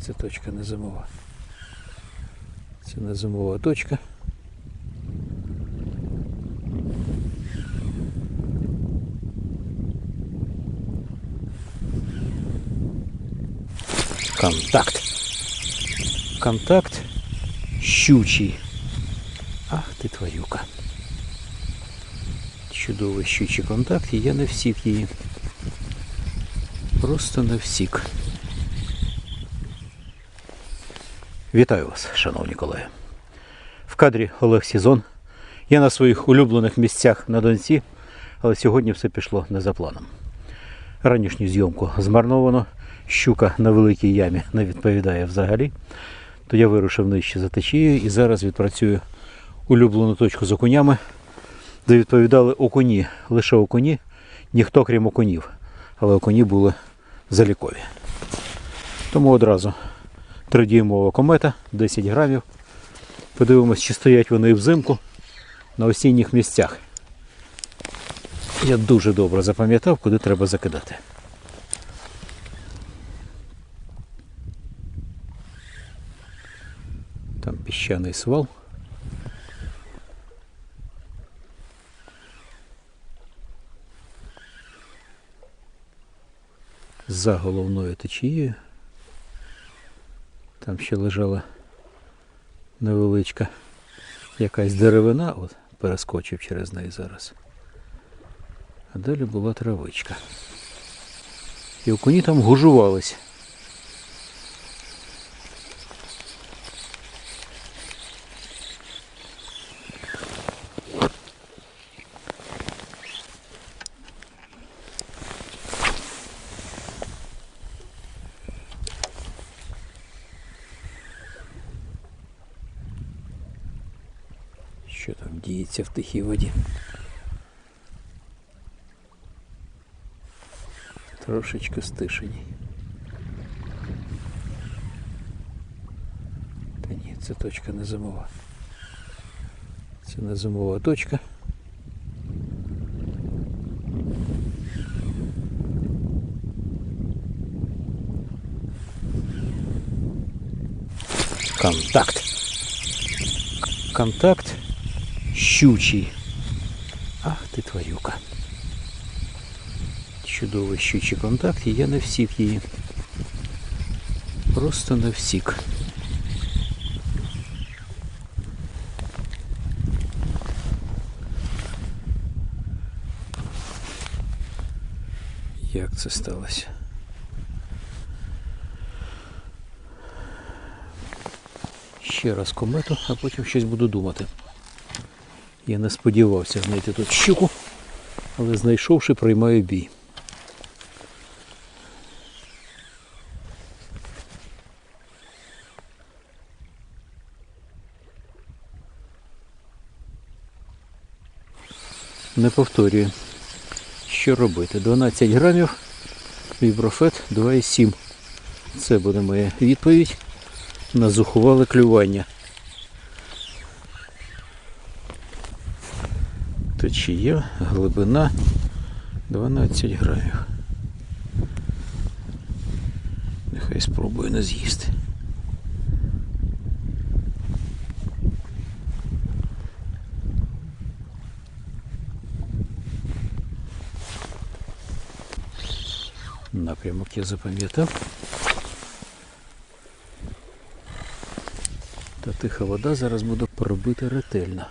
Це точка не зимова. Це не зимова точка. Контакт. Контакт щучий. Ах ти твоюка. Чудовий щучий контакт, і я не всік її. Просто не всік. Вітаю вас, шановні колеги. В кадрі Олег Сізон. Я на своїх улюблених місцях на Донці, але сьогодні все пішло не за планом. Ранішню зйомку змарновано, щука на великій ямі не відповідає взагалі. То я вирушив нижче за течією і зараз відпрацюю улюблену точку з окунями, де відповідали окуні, лише окуні, ніхто крім окунів. Але окуні були залікові. Тому одразу тридюймова комета, 10 грамів. Подивимось, чи стоять вони взимку на осінніх місцях. Я дуже добре запам'ятав, куди треба закидати. Там піщаний свал. За головною течією. Там ще лежала невеличка якась деревина, от перескочив через неї зараз. А далі була травичка. І окуні там гужувались. Що там діється в тихій воді? Трошечки стишені. Та ні, це точка не зимова. Це не зимова точка. Контакт. Контакт Щучий. Ах ти твоюка. Чудовий щучий контакт, і я не всік її. Просто не всік. Як це сталося? Ще раз комету, а потім щось буду думати. Я не сподівався знайти тут щуку, але знайшовши, приймаю бій. Не повторюю. Що робити? 12 грамів, віброфет 2,7. Це буде моя відповідь на зухувале клювання. Течія, глибина 12 грамів. Нехай спробую не з'їсти. Напрямок я запам'ятав. Та тиха вода зараз буду пробити ретельно.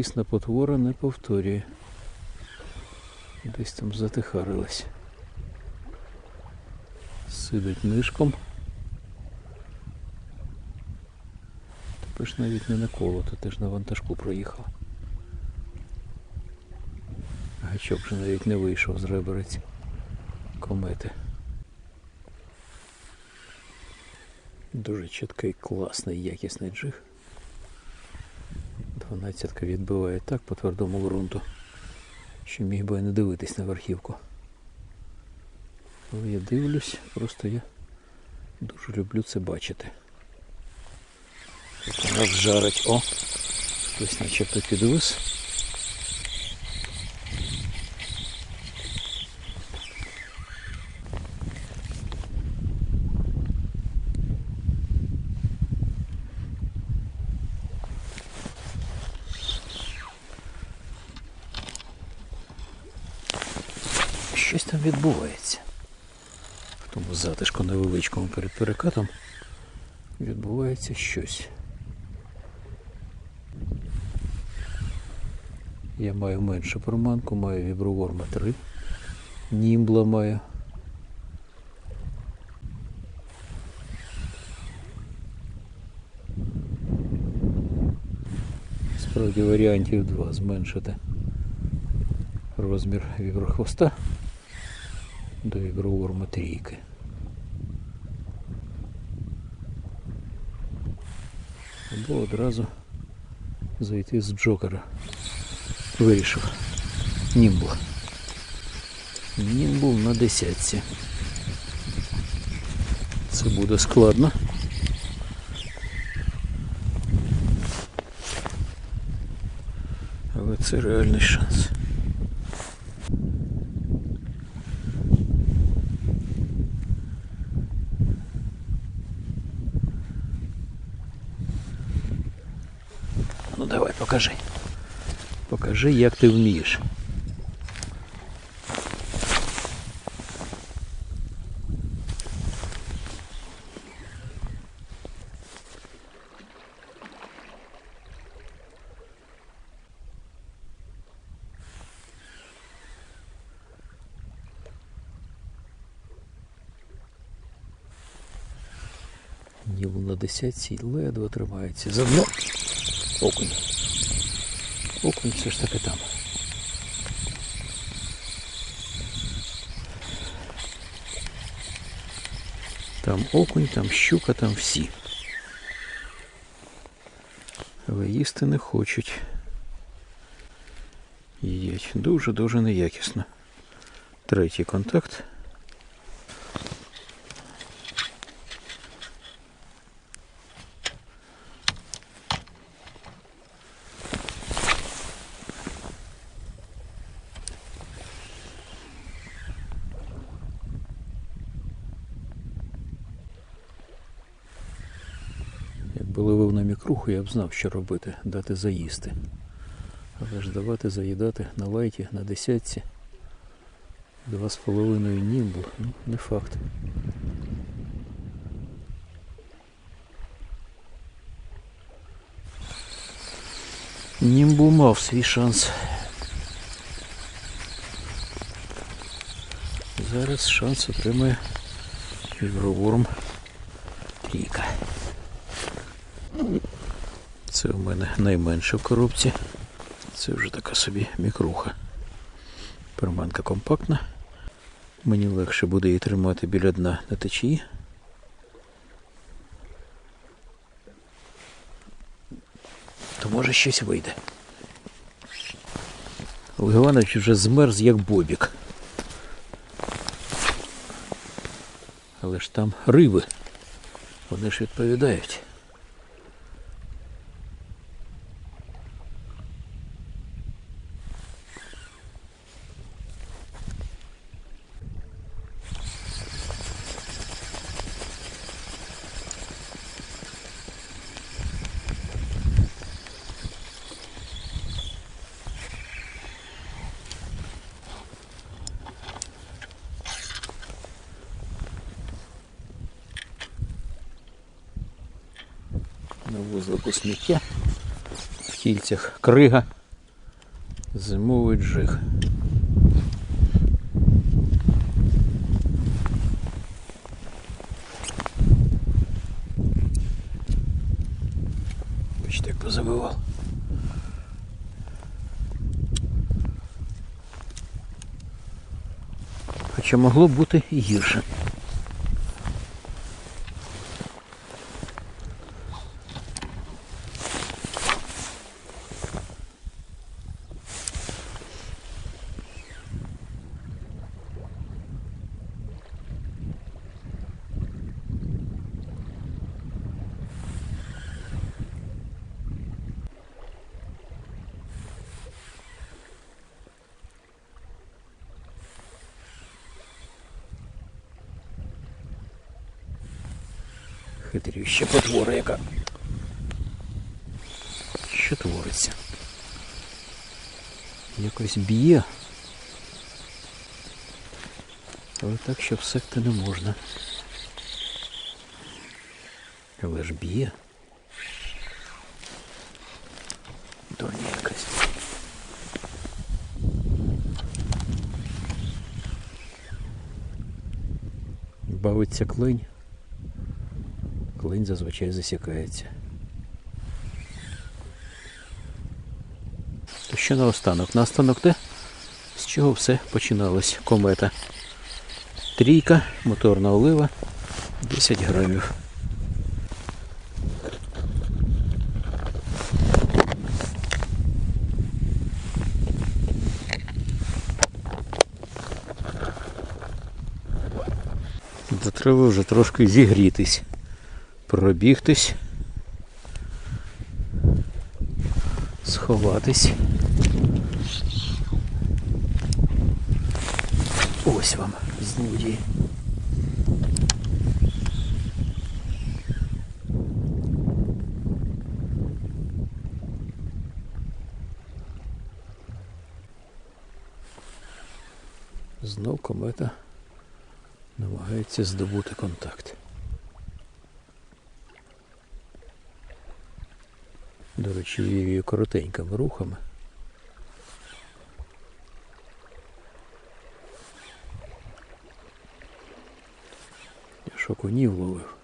Злісна потвора не повторює. Десь там затихарилась. Сидить нишком. Тепер ж навіть не на коло, то теж на вантажку проїхав. Гачок вже навіть не вийшов з реберець комети. Дуже чіткий, класний, якісний джиг. Дванадцятка відбиває так по твердому ґрунту, що міг би не дивитись на верхівку. Але я дивлюсь, просто я дуже люблю це бачити. Вона жарить. О! Хтось начебто підвис. Щось там відбувається. В тому затишку невеличкому перед перекатом відбувається щось. Я маю меншу проманку, маю віброворма 3. Німбла маю. Справді варіантів два зменшити розмір віброхвоста до віброворма трійки. Або одразу зайти з Джокера. Вирішив. Німбл. Німбл на десятці. Це буде складно. Але це реальний шанс. Ну давай, покажи. Покажи, як ти вмієш. Ніл на десятці ледве тримається. За дно. Окунь. Окунь все ж таки там. Там окунь, там щука, там всі. Але їсти не хочуть. Їдять дуже-дуже неякісно. Третій контакт. Якби ловив на мікруху, я б знав, що робити, дати заїсти. Але ж давати заїдати на лайті, на десятці. Два з половиною німбл, ну, не факт. Німбл мав свій шанс. Зараз шанс отримає Віброворм трійка. Це у мене найменше в коробці. Це вже така собі мікруха. Перманка компактна. Мені легше буде її тримати біля дна на течії. То може щось вийде. Олег Іванович вже змерз як бобік. Але ж там риби. Вони ж відповідають. Вузлику сміття, в кільцях крига, зимовий джиг. Бачите, як позабивав. Хоча могло бути гірше. Хитрюща потвора яка. Що твориться? Якось б'є. Але так, щоб секти не можна. Але ж б'є. Дурня якась. Бавиться клинь. Клинь зазвичай засікається. То що наостанок? Наостанок те, з чого все починалось. Комета. Трійка, моторна олива, 10 грамів. Треба вже трошки зігрітись, пробігтись, сховатись. Ось вам злодії. Знов комета намагається здобути контакт. До її коротенькими рухами. Я ж окунів ловив.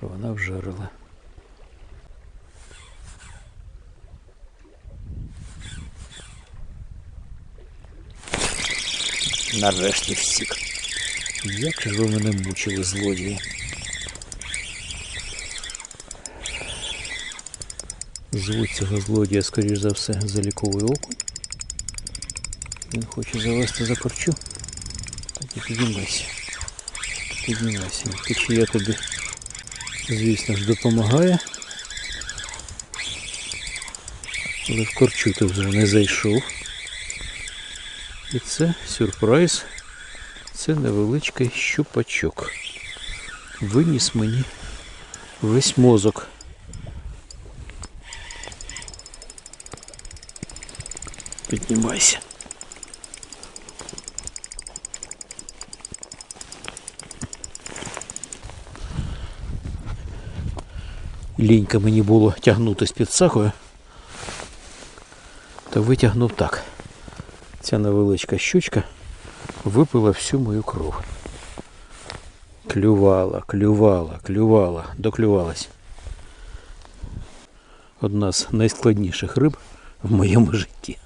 Вона вжарила. Нарешті всік. Як же ви мене мучили злодії? Звуть цього злодія, скоріш за все, заліковий окунь. Він хоче завести за корчу. Так і піднімайся. Піднімайся. Течія тобі, звісно ж, допомагає. Але в корчу ти вже не зайшов. І це сюрприз. Це невеличкий щупачок. Виніс мені весь мозок. Піднімайся. Лінька мені було тягнути з-під сахою, то витягнув так. Ця невеличка щучка випила всю мою кров. Клювала, клювала, клювала, доклювалась. Одна з найскладніших риб в моєму житті.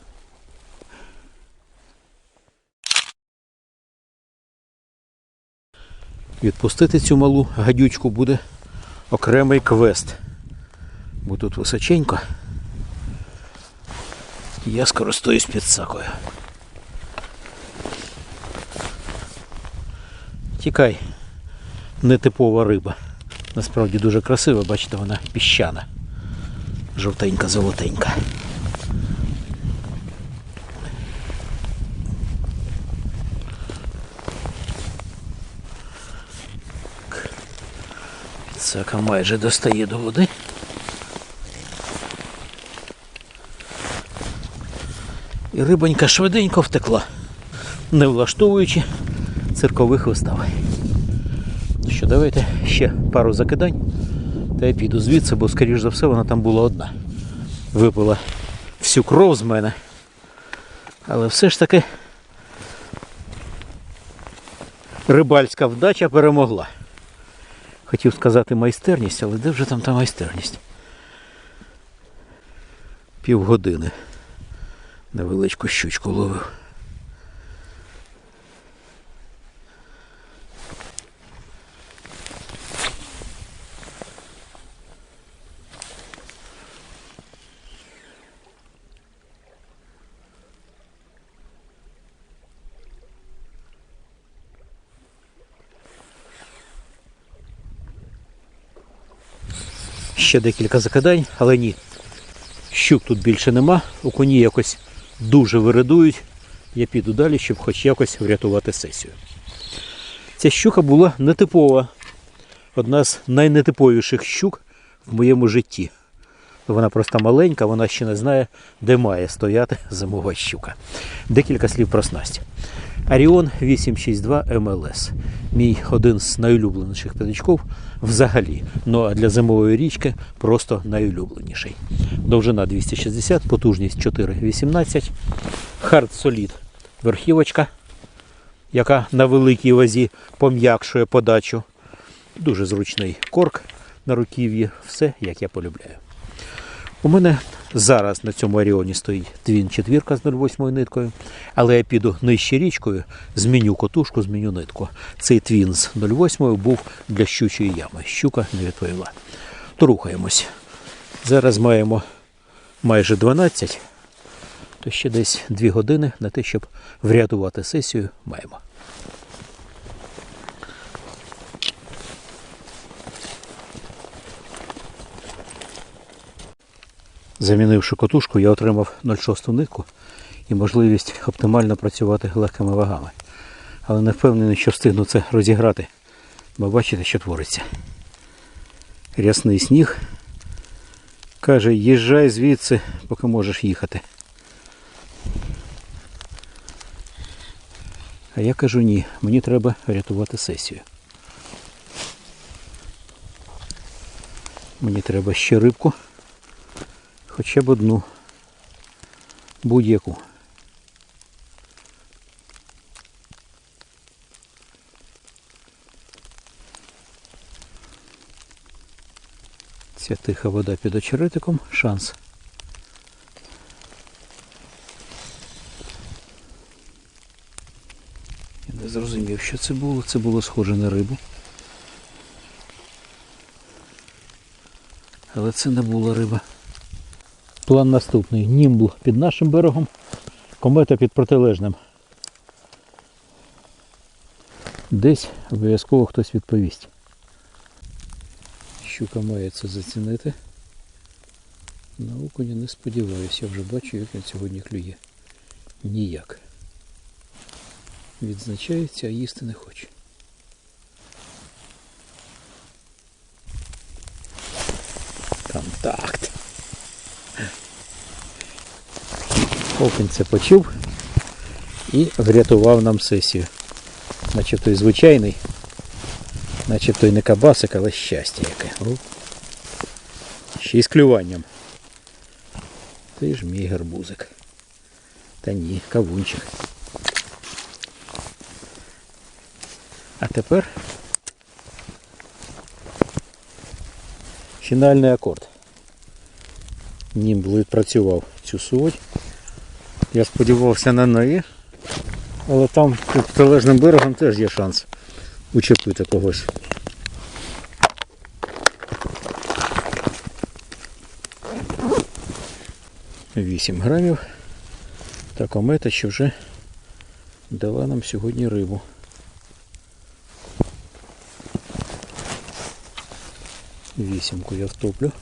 Відпустити цю малу гадючку буде окремий квест. Бо тут височенько. Я скористуюсь підсакою. Тікай. Нетипова риба. Насправді дуже красива, бачите, вона піщана. Жовтенька, Підсака майже достає до води. І рибонька швиденько втекла, не влаштовуючи циркових вистав. Що, давайте ще пару закидань, та я піду звідси, бо, скоріш за все, вона там була одна. Випила всю кров з мене. Але все ж таки рибальська вдача перемогла. Хотів сказати майстерність, але де вже там та майстерність? Півгодини невеличку щучку ловив. Ще декілька закидань, але ні. Щук тут більше нема, у коні якось дуже виридують. Я піду далі, щоб хоч якось врятувати сесію. Ця щука була нетипова. одна з найнетиповіших щук в моєму житті. Вона просто маленька, вона ще не знає, де має стояти зимова щука. Декілька слів про снасть. Аріон 862 МЛС. Мій один з найулюбленіших п'ятачків взагалі. Ну а для зимової річки просто найулюбленіший. Довжина 260, потужність 4,18. Хард Solid верхівочка, яка на великій вазі пом'якшує подачу. Дуже зручний корк на руків'ї. Все, як я полюбляю. У мене зараз на цьому аріоні стоїть твін четвірка з 0,8 ниткою, але я піду нижче річкою, зміню котушку, зміню нитку. Цей твін з 0,8 був для щучої ями. Щука не відповіла. То рухаємось. Зараз маємо майже 12, то ще десь 2 години на те, щоб врятувати сесію, маємо. Замінивши котушку, я отримав 0,6 нитку і можливість оптимально працювати легкими вагами. Але не впевнений, що встигну це розіграти, бо бачите, що твориться. Рясний сніг. Каже, їжджай звідси, поки можеш їхати. А я кажу ні, мені треба рятувати сесію. Мені треба ще рибку. Хоча б одну. Будь-яку. Ця тиха вода під очеретиком. Шанс. Я не зрозумів, що це було. Це було схоже на рибу. Але це не була риба. План наступний. Німбл під нашим берегом, комета під протилежним. Десь обов'язково хтось відповість. Щука має це зацінити. На окуня не сподіваюся, я вже бачу, як він сьогодні клює. Ніяк. Відзначається, а їсти не хоче. Контакт. Окунь це почув і врятував нам сесію. Начебто і звичайний, начебто і не кабасик, але щастя яке. Ще й з клюванням. Ти ж мій гарбузик. Та ні, кавунчик. А тепер фінальний акорд. Німбл відпрацював цю суть. Я сподівався на неї, але там під прилежним берегом теж є шанс учепити когось. Вісім грамів. Та комета, що вже дала нам сьогодні рибу. Вісімку я втоплю.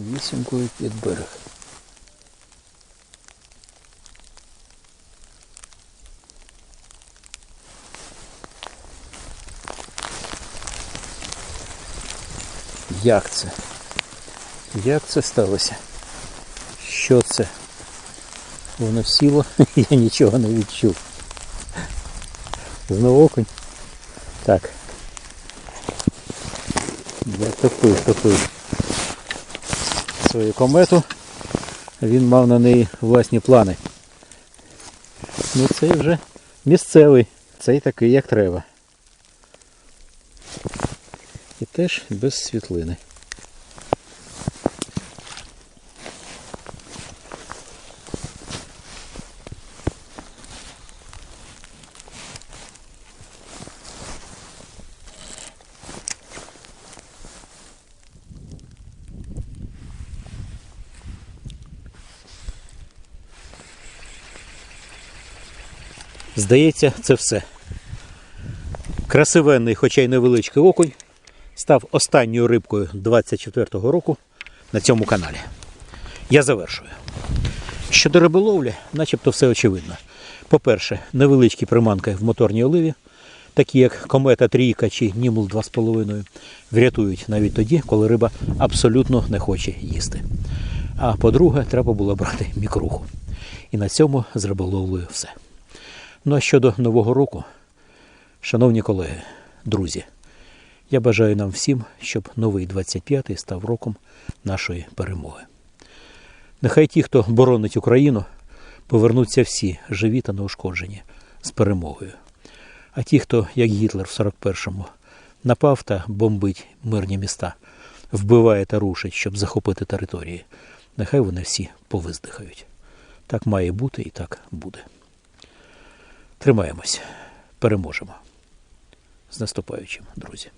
Вісімкою під берег. Як це? Як це сталося? Що це? Воно сіло, я нічого не відчув. Знову окунь. Так. Я топив, топив свою комету. Він мав на неї власні плани. Ну цей вже місцевий, цей такий як треба. І теж без світлини. Здається, це все. Красивенний, хоча й невеличкий окунь, став останньою рибкою 24-го року на цьому каналі. Я завершую. Щодо риболовлі, начебто все очевидно. По-перше, невеличкі приманки в моторній оливі. такі як комета трійка чи німл 2,5, врятують навіть тоді, коли риба абсолютно не хоче їсти. А по-друге, треба було брати мікруху. І на цьому з риболовлею все. Ну а щодо Нового року, шановні колеги, друзі, я бажаю нам всім, щоб новий 25-й став роком нашої перемоги. Нехай ті, хто боронить Україну, повернуться всі живі та неушкоджені з перемогою. А ті, хто, як Гітлер в 41-му, напав та бомбить мирні міста, вбиває та рушить, щоб захопити території, нехай вони всі повиздихають. Так має бути і так буде. Тримаємось, переможемо. З наступаючим, друзі.